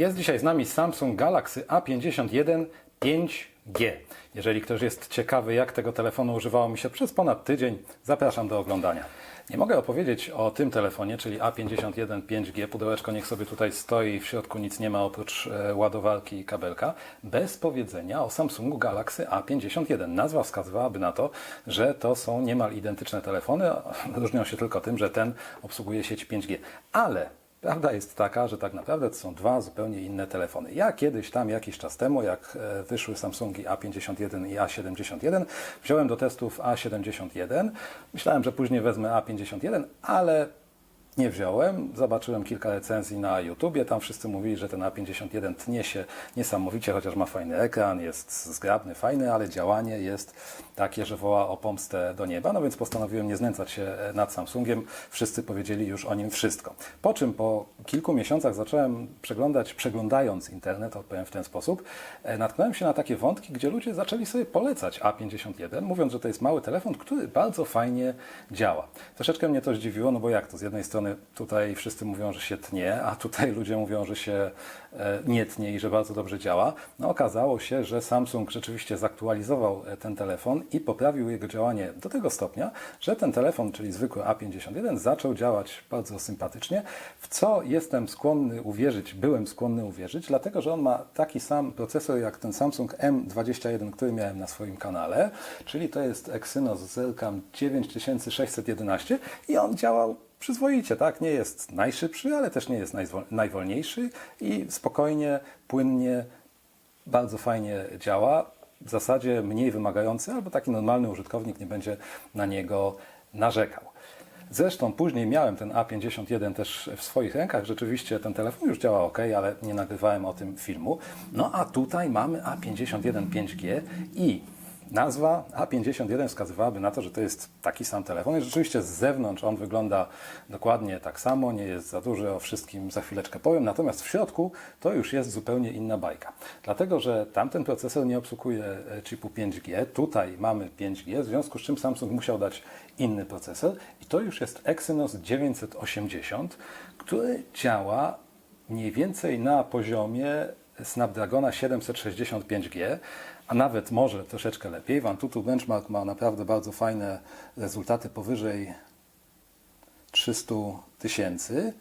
Jest dzisiaj z nami Samsung Galaxy A51 5G. Jeżeli ktoś jest ciekawy, jak tego telefonu używało mi się przez ponad tydzień, zapraszam do oglądania. Nie mogę opowiedzieć o tym telefonie, czyli A51 5G. Pudełeczko niech sobie tutaj stoi, w środku nic nie ma oprócz e, ładowarki i kabelka. Bez powiedzenia o Samsungu Galaxy A51. Nazwa wskazywałaby na to, że to są niemal identyczne telefony. Różnią się tylko tym, że ten obsługuje sieć 5G. Ale Prawda jest taka, że tak naprawdę to są dwa zupełnie inne telefony. Ja kiedyś tam, jakiś czas temu, jak e, wyszły Samsungi A51 i A71, wziąłem do testów A71. Myślałem, że później wezmę A51, ale nie wziąłem. Zobaczyłem kilka recenzji na YouTubie. Tam wszyscy mówili, że ten A51 tnie się niesamowicie, chociaż ma fajny ekran, jest zgrabny, fajny, ale działanie jest takie, że woła o pomstę do nieba. No więc postanowiłem nie znęcać się nad Samsungiem. Wszyscy powiedzieli już o nim wszystko. Po czym po kilku miesiącach zacząłem przeglądać, przeglądając internet, odpowiem w ten sposób, e, natknąłem się na takie wątki, gdzie ludzie zaczęli sobie polecać A51, mówiąc, że to jest mały telefon, który bardzo fajnie działa. Troszeczkę mnie to zdziwiło, no bo jak to? Z jednej strony tutaj wszyscy mówią, że się tnie, a tutaj ludzie mówią, że się e, nie tnie i że bardzo dobrze działa. No okazało się, że Samsung rzeczywiście zaktualizował e, ten telefon i poprawił jego działanie do tego stopnia, że ten telefon, czyli zwykły A51, zaczął działać bardzo sympatycznie, w co jestem skłonny uwierzyć, byłem skłonny uwierzyć, dlatego że on ma taki sam procesor jak ten Samsung M21, który miałem na swoim kanale, czyli to jest Exynos Zelcam 9611 i on działał przyzwoicie, tak? Nie jest najszybszy, ale też nie jest najwolniejszy i spokojnie, płynnie, bardzo fajnie działa. W zasadzie mniej wymagający, albo taki normalny użytkownik nie będzie na niego narzekał. Zresztą później miałem ten A51 też w swoich rękach. Rzeczywiście ten telefon już działa ok, ale nie nagrywałem o tym filmu. No a tutaj mamy A51 5G i Nazwa A51 wskazywałaby na to, że to jest taki sam telefon. I rzeczywiście z zewnątrz on wygląda dokładnie tak samo, nie jest za duży, o wszystkim za chwileczkę powiem. Natomiast w środku to już jest zupełnie inna bajka. Dlatego, że tamten procesor nie obsługuje e, chipu 5G, tutaj mamy 5G, w związku z czym Samsung musiał dać inny procesor i to już jest Exynos 980, który działa mniej więcej na poziomie Snapdragona 765G, a nawet może troszeczkę lepiej. Antutu Benchmark ma naprawdę bardzo fajne rezultaty powyżej 300 tysięcy.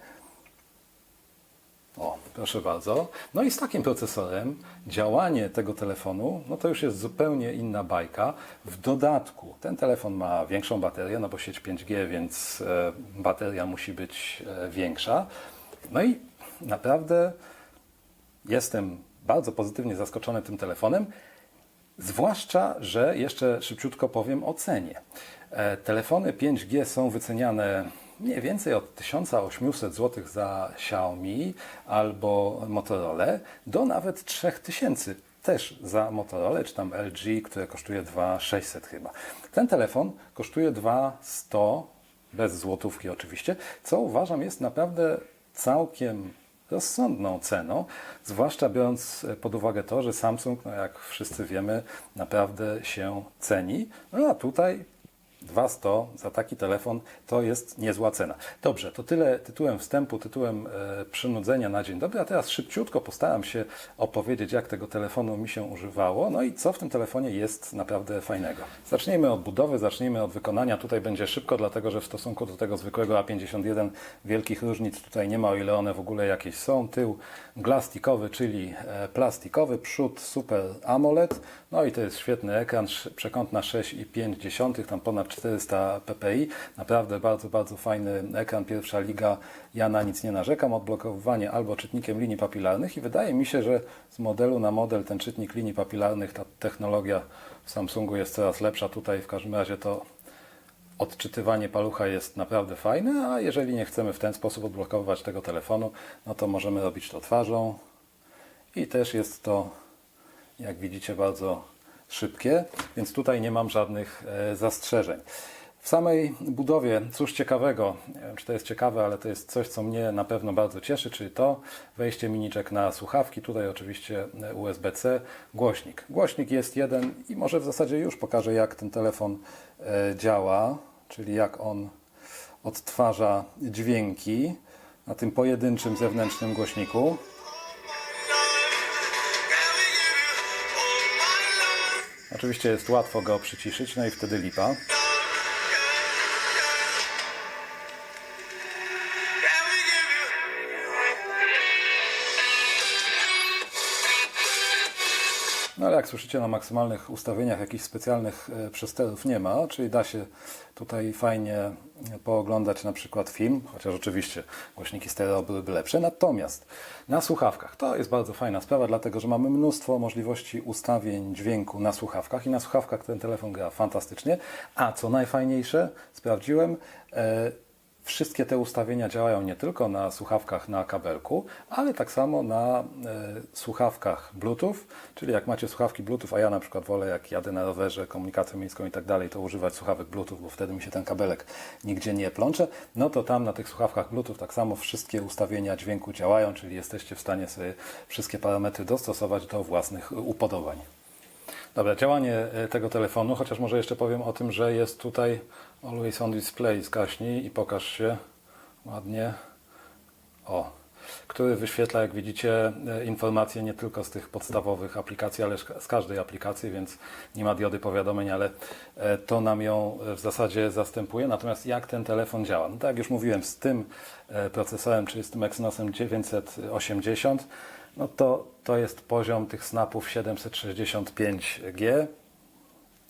O, proszę bardzo. No i z takim procesorem działanie tego telefonu, no to już jest zupełnie inna bajka. W dodatku ten telefon ma większą baterię, no bo sieć 5G, więc e, bateria musi być e, większa. No i naprawdę jestem bardzo pozytywnie zaskoczony tym telefonem. Zwłaszcza, że jeszcze szybciutko powiem o cenie. E, Telefony 5G są wyceniane mniej więcej od 1800 zł za Xiaomi albo Motorola do nawet 3000 też za Motorola, czy tam LG, które kosztuje 2600 chyba. Ten telefon kosztuje 2100 bez złotówki oczywiście, co uważam jest naprawdę całkiem rozsądną ceną, zwłaszcza biorąc pod uwagę to, że Samsung, no jak wszyscy wiemy, naprawdę się ceni. No a tutaj 200 za taki telefon to jest niezła cena. Dobrze, to tyle tytułem wstępu, tytułem e, przynudzenia na dzień dobry, a teraz szybciutko postaram się opowiedzieć, jak tego telefonu mi się używało, no i co w tym telefonie jest naprawdę fajnego. Zacznijmy od budowy, zacznijmy od wykonania. Tutaj będzie szybko, dlatego że w stosunku do tego zwykłego A51 wielkich różnic tutaj nie ma, o ile one w ogóle jakieś są. Tył glastikowy, czyli e, plastikowy, przód Super AMOLED, no i to jest świetny ekran, przekątna 6,5, tam ponad 400 ppi. Naprawdę bardzo, bardzo fajny ekran, pierwsza liga. Ja na nic nie narzekam. Odblokowywanie albo czytnikiem linii papilarnych i wydaje mi się, że z modelu na model ten czytnik linii papilarnych, ta technologia w Samsungu jest coraz lepsza. Tutaj w każdym razie to odczytywanie palucha jest naprawdę fajne, a jeżeli nie chcemy w ten sposób odblokowywać tego telefonu, no to możemy robić to twarzą i też jest to, jak widzicie, bardzo szybkie, więc tutaj nie mam żadnych e, zastrzeżeń. W samej budowie, cóż ciekawego, nie wiem czy to jest ciekawe, ale to jest coś, co mnie na pewno bardzo cieszy, czyli to wejście miniczek na słuchawki, tutaj oczywiście e, USB-C, głośnik. Głośnik jest jeden i może w zasadzie już pokażę, jak ten telefon e, działa, czyli jak on odtwarza dźwięki na tym pojedynczym zewnętrznym głośniku. Oczywiście jest łatwo go przyciszyć, no i wtedy lipa. Jak słyszycie, na maksymalnych ustawieniach jakichś specjalnych e, przesterów nie ma, czyli da się tutaj fajnie e, pooglądać na przykład film, chociaż oczywiście głośniki stereo byłyby lepsze. Natomiast na słuchawkach to jest bardzo fajna sprawa, dlatego że mamy mnóstwo możliwości ustawień dźwięku na słuchawkach i na słuchawkach ten telefon gra fantastycznie. A co najfajniejsze, sprawdziłem, e, Wszystkie te ustawienia działają nie tylko na słuchawkach na kabelku, ale tak samo na e, słuchawkach Bluetooth, czyli jak macie słuchawki Bluetooth, a ja na przykład wolę jak jadę na rowerze, komunikacją miejską i tak dalej, to używać słuchawek Bluetooth, bo wtedy mi się ten kabelek nigdzie nie plącze, no to tam na tych słuchawkach Bluetooth tak samo wszystkie ustawienia dźwięku działają, czyli jesteście w stanie sobie wszystkie parametry dostosować do własnych upodobań. Dobra, działanie e, tego telefonu, chociaż może jeszcze powiem o tym, że jest tutaj Always on Display. Zgaśnij i pokaż się ładnie. O, który wyświetla, jak widzicie, e, informacje nie tylko z tych podstawowych aplikacji, ale z każdej aplikacji, więc nie ma diody powiadomień, ale e, to nam ją w zasadzie zastępuje. Natomiast jak ten telefon działa? No tak jak już mówiłem, z tym procesorem, czyli z tym Exynosem 980, no to, to jest poziom tych snapów 765G.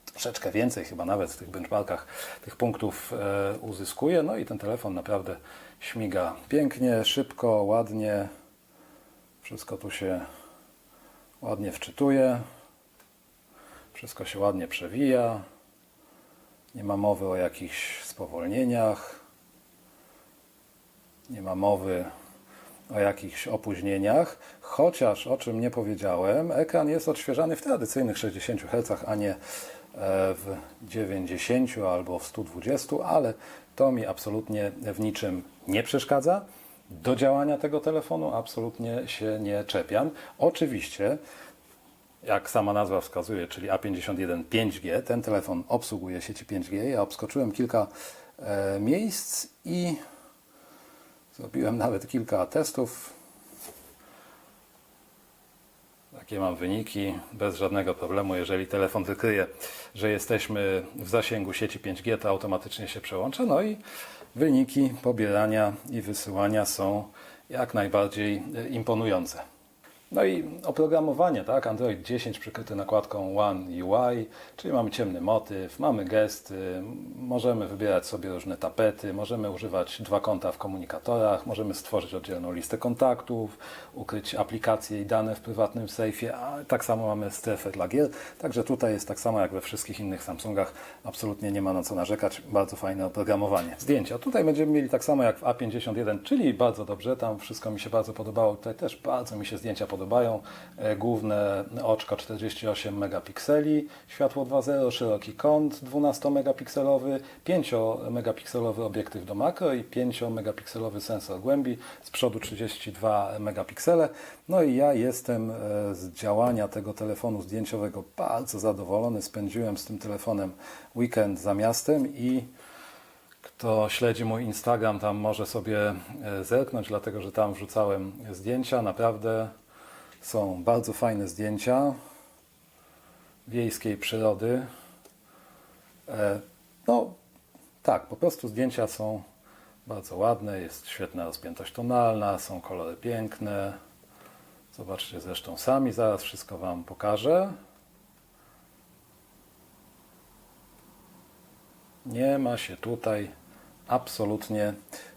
Troszeczkę więcej chyba nawet w tych benchmarkach tych punktów e, uzyskuje. No i ten telefon naprawdę śmiga pięknie, szybko, ładnie. Wszystko tu się ładnie wczytuje. Wszystko się ładnie przewija. Nie ma mowy o jakichś spowolnieniach. Nie ma mowy o jakichś opóźnieniach, chociaż o czym nie powiedziałem, ekran jest odświeżany w tradycyjnych 60 Hz, a nie e, w 90 albo w 120, ale to mi absolutnie w niczym nie przeszkadza. Do działania tego telefonu absolutnie się nie czepiam. Oczywiście, jak sama nazwa wskazuje, czyli A51 5G, ten telefon obsługuje sieci 5G. Ja obskoczyłem kilka e, miejsc i Zrobiłem nawet kilka testów. Takie mam wyniki, bez żadnego problemu. Jeżeli telefon wykryje, że jesteśmy w zasięgu sieci 5G, to automatycznie się przełącza. No i wyniki pobierania i wysyłania są jak najbardziej imponujące. No i oprogramowanie, tak? Android 10 przykryty nakładką One UI, czyli mamy ciemny motyw, mamy gesty, możemy wybierać sobie różne tapety, możemy używać dwa konta w komunikatorach, możemy stworzyć oddzielną listę kontaktów, ukryć aplikacje i dane w prywatnym sejfie, a tak samo mamy strefę dla gier. Także tutaj jest tak samo jak we wszystkich innych Samsungach, absolutnie nie ma na co narzekać, bardzo fajne oprogramowanie. Zdjęcia. Tutaj będziemy mieli tak samo jak w A51, czyli bardzo dobrze, tam wszystko mi się bardzo podobało, tutaj też bardzo mi się zdjęcia podobają. E, Główne oczko 48 megapikseli, światło 2.0, szeroki kąt 12 megapikselowy, 5 megapikselowy obiektyw do makro i 5 megapikselowy sensor głębi, z przodu 32 megapiksele. No i ja jestem e, z działania tego telefonu zdjęciowego bardzo zadowolony. Spędziłem z tym telefonem weekend za miastem i kto śledzi mój Instagram, tam może sobie e, zerknąć, dlatego że tam wrzucałem zdjęcia. Naprawdę są bardzo fajne zdjęcia wiejskiej przyrody. E, No, tak, po prostu zdjęcia są bardzo ładne, jest świetna rozpiętość tonalna, są kolory piękne. Zobaczcie zresztą sami, zaraz wszystko Wam pokażę. Nie ma się tutaj absolutnie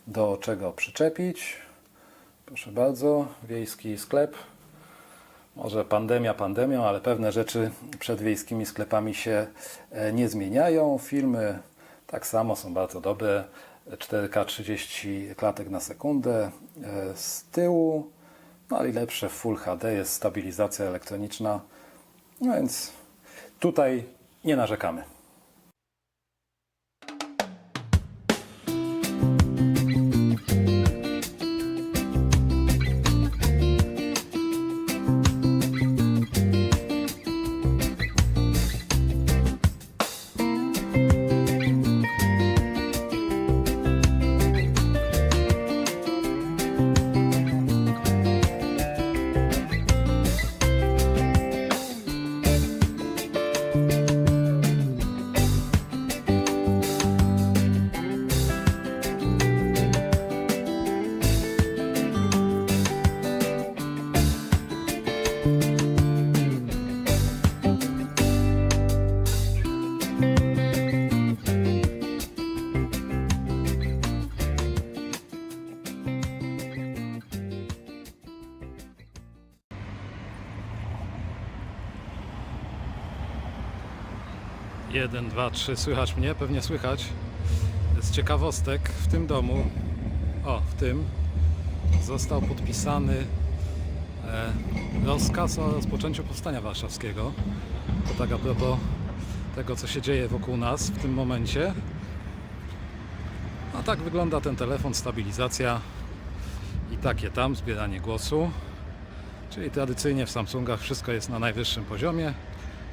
do czego przyczepić. Proszę bardzo, wiejski sklep. Może pandemia pandemią, ale pewne rzeczy przed wiejskimi sklepami się e, nie zmieniają. Filmy tak samo są bardzo dobre. 4K 30 klatek na sekundę e, z tyłu. No i lepsze Full HD jest stabilizacja elektroniczna. No więc tutaj nie narzekamy. Jeden, dwa, trzy. Słychać mnie? Pewnie słychać. Z ciekawostek w tym domu, o, w tym, został podpisany e, rozkaz o rozpoczęciu powstania warszawskiego. To tak a propos tego, co się dzieje wokół nas w tym momencie. A tak wygląda ten telefon, stabilizacja i takie tam, zbieranie głosu. Czyli tradycyjnie w Samsungach wszystko jest na najwyższym poziomie.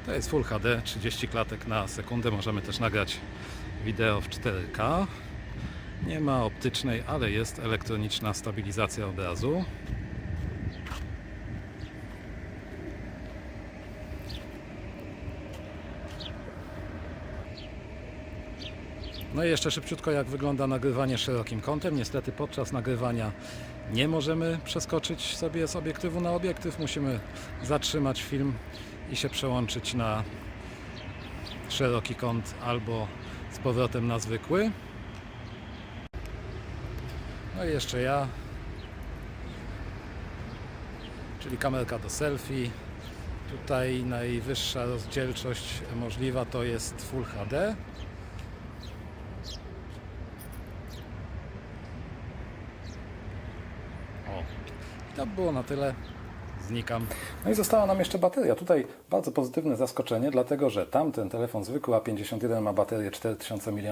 To jest Full HD, 30 klatek na sekundę. Możemy też nagrać wideo w 4K. Nie ma optycznej, ale jest elektroniczna stabilizacja obrazu. No i jeszcze szybciutko jak wygląda nagrywanie szerokim kątem. Niestety podczas nagrywania nie możemy przeskoczyć sobie z obiektywu na obiektyw. Musimy zatrzymać film i się przełączyć na szeroki kąt albo z powrotem na zwykły. No i jeszcze ja. Czyli kamerka do selfie. Tutaj najwyższa rozdzielczość możliwa to jest Full HD. I to by było na tyle. Znikam. No i została nam jeszcze bateria. Tutaj bardzo pozytywne zaskoczenie, dlatego że tamten telefon zwykły A51 ma baterię 4000 mAh.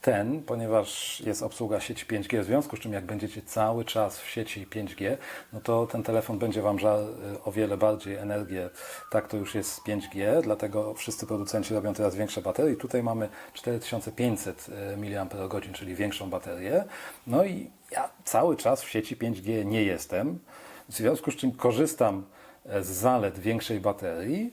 Ten, ponieważ jest obsługa sieci 5G, w związku z czym jak będziecie cały czas w sieci 5G, no to ten telefon będzie Wam żal y, o wiele bardziej energię. Tak to już jest z 5G, dlatego wszyscy producenci robią teraz większe baterie. Tutaj mamy 4500 mAh, czyli większą baterię. No i ja cały czas w sieci 5G nie jestem. W związku z czym korzystam z zalet większej baterii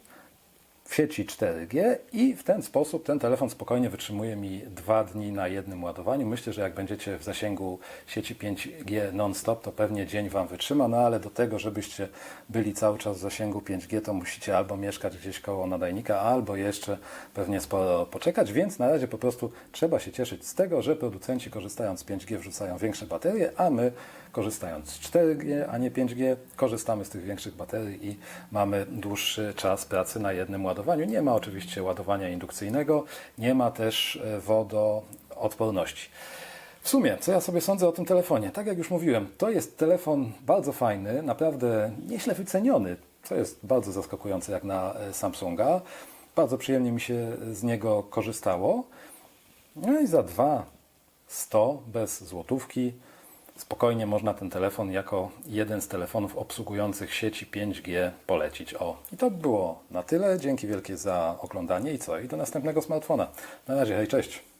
w sieci 4G i w ten sposób ten telefon spokojnie wytrzymuje mi dwa dni na jednym ładowaniu. Myślę, że jak będziecie w zasięgu sieci 5G non-stop, to pewnie dzień Wam wytrzyma, no ale do tego, żebyście byli cały czas w zasięgu 5G, to musicie albo mieszkać gdzieś koło nadajnika, albo jeszcze pewnie sporo poczekać, więc na razie po prostu trzeba się cieszyć z tego, że producenci korzystając z 5G wrzucają większe baterie, a my korzystając z 4G, a nie 5G, korzystamy z tych większych baterii i mamy dłuższy czas pracy na jednym ładowaniu. Nie ma oczywiście ładowania indukcyjnego, nie ma też e, wodoodporności. W sumie, co ja sobie sądzę o tym telefonie? Tak jak już mówiłem, to jest telefon bardzo fajny, naprawdę nieźle wyceniony, co jest bardzo zaskakujące jak na e, Samsunga. Bardzo przyjemnie mi się z niego korzystało. No i za 2 100 bez złotówki spokojnie można ten telefon jako jeden z telefonów obsługujących sieci 5G polecić. O, i to by było na tyle. Dzięki wielkie za oglądanie i co? I do następnego smartfona. Na razie, hej, cześć.